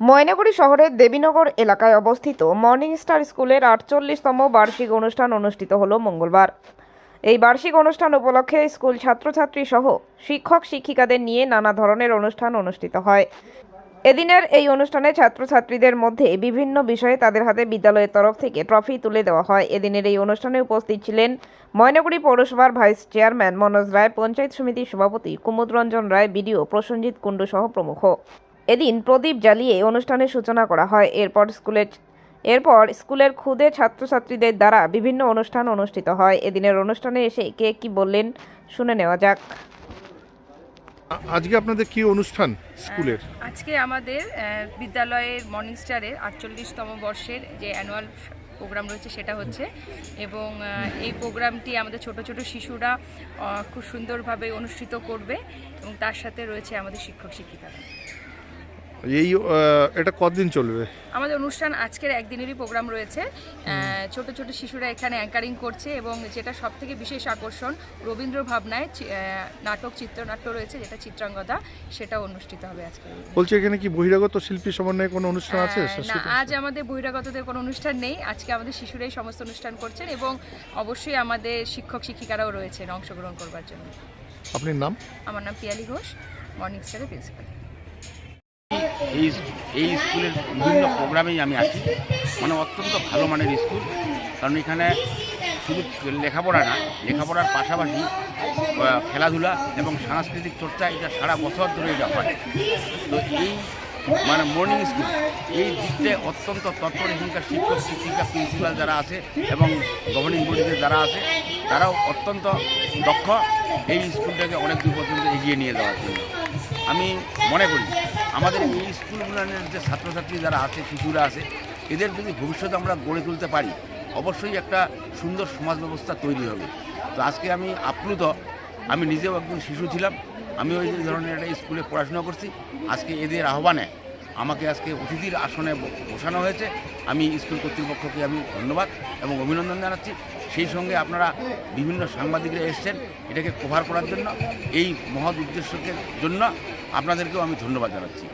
ময়নাগুড়ি শহরের দেবীনগর এলাকায় অবস্থিত মর্নিং স্টার স্কুলের আটচল্লিশতম বার্ষিক অনুষ্ঠান অনুষ্ঠিত হল মঙ্গলবার। এই বার্ষিক অনুষ্ঠান উপলক্ষে স্কুল ছাত্রছাত্রী সহ শিক্ষক শিক্ষিকাদের নিয়ে নানা ধরনের অনুষ্ঠান অনুষ্ঠিত হয়। এদিনের এই অনুষ্ঠানে ছাত্রছাত্রীদের মধ্যে বিভিন্ন বিষয়ে তাদের হাতে বিদ্যালয়ের তরফ থেকে ট্রফি তুলে দেওয়া হয়। এদিনের এই অনুষ্ঠানে উপস্থিত ছিলেন ময়নাগুড়ি পৌরসভার ভাইস চেয়ারম্যান মনোজ রায়, পঞ্চায়েত সমিতির সভাপতি কুমুদ রঞ্জন রায়, বিডিও প্রসঞ্জিৎ কুণ্ডু সহ প্রমুখ। এদিন প্রদীপ জ্বালিয়ে অনুষ্ঠানের সূচনা করা হয়। এরপর স্কুলের এরপর স্কুলের ক্ষুদে ছাত্রছাত্রীদের দ্বারা বিভিন্ন অনুষ্ঠান অনুষ্ঠিত হয়। এদিনের অনুষ্ঠানে এসে কে কি বললেন শুনে নেওয়া যাক। আজকে আপনাদের কি অনুষ্ঠান স্কুলের? আজকে আমাদের বিদ্যালয়ের মর্নিং স্টারের আটচল্লিশতম বর্ষের যে অ্যানুয়াল প্রোগ্রাম রয়েছে সেটা হচ্ছে এবং এই প্রোগ্রামটি আমাদের ছোট ছোট শিশুরা খুব সুন্দরভাবে অনুষ্ঠিত করবে এবং তার সাথে রয়েছে আমাদের শিক্ষক শিক্ষিকারা এই এটা কতদিন চলবে? আমাদের অনুষ্ঠান আজকের একদিনেরই প্রোগ্রাম রয়েছে। ছোট ছোট শিশুরা এখানে অ্যাঙ্কারিং করছে এবং যেটা সব থেকে বিশেষ আকর্ষণ রবীন্দ্র ভাবনায় নাটক চিত্রনাট্য রয়েছে যেটা চিত্রাঙ্গদা সেটা অনুষ্ঠিত হবে আজকে। বলছি এখানে কি বহিরাগত শিল্পী সমন্বয়ে কোনো অনুষ্ঠান আছে? না আজ আমাদের বহিরাগতদের কোনো অনুষ্ঠান নেই। আজকে আমাদের শিশুরাই সমস্ত অনুষ্ঠান করছেন এবং অবশ্যই আমাদের শিক্ষক শিক্ষিকারাও রয়েছেন অংশগ্রহণ করবার জন্য। আপনার নাম? আমার নাম পিয়ালি ঘোষ মর্নিং স্টারের প্রিন্সিপাল এই এই স্কুলের বিভিন্ন প্রোগ্রামেই আমি আছি। মানে অত্যন্ত ভালো মানের স্কুল। কারণ এখানে শুধু লেখাপড়া না, লেখাপড়ার পাশাপাশি খেলাধুলা এবং সাংস্কৃতিক চর্চা এটা সারা বছর ধরে এটা হয়। তো এই মানে মর্নিং স্কুল এই দিকটায় অত্যন্ত তৎপর এখানকার শিক্ষক, শিক্ষিকা প্রিন্সিপাল যারা আছে এবং গভর্নিং বডিতে যারা আছে, তারাও অত্যন্ত দক্ষ। এই স্কুলটাকে অনেক দূর পর্যন্ত এগিয়ে নিয়ে যাওয়ার জন্য। আমি মনে করি, আমাদের এই স্কুলগুলোর যে ছাত্রছাত্রী যারা আছে, শিশুরা আছে, এদের যদি ভবিষ্যতে আমরা গড়ে তুলতে পারি, অবশ্যই একটা সুন্দর সমাজ ব্যবস্থা তৈরি হবে। তো আজকে আমি আপ্লুত, আমি নিজেও একজন শিশু ছিলাম, আমি ওই ধরনের একটা স্কুলে পড়াশোনা করছি, আজকে এদের আহ্বানে আমাকে আজকে অতিথির আসনে বসানো হয়েছে। আমি স্কুল কর্তৃপক্ষকে আমি ধন্যবাদ এবং অভিনন্দন জানাচ্ছি। সেই সঙ্গে আপনারা বিভিন্ন সাংবাদিকরা এসছেন, এটাকে কভার করার জন্য, এই মহৎ উদ্দেশ্যকে জন্য আপনাদেরকেও আমি ধন্যবাদ জানাচ্ছি।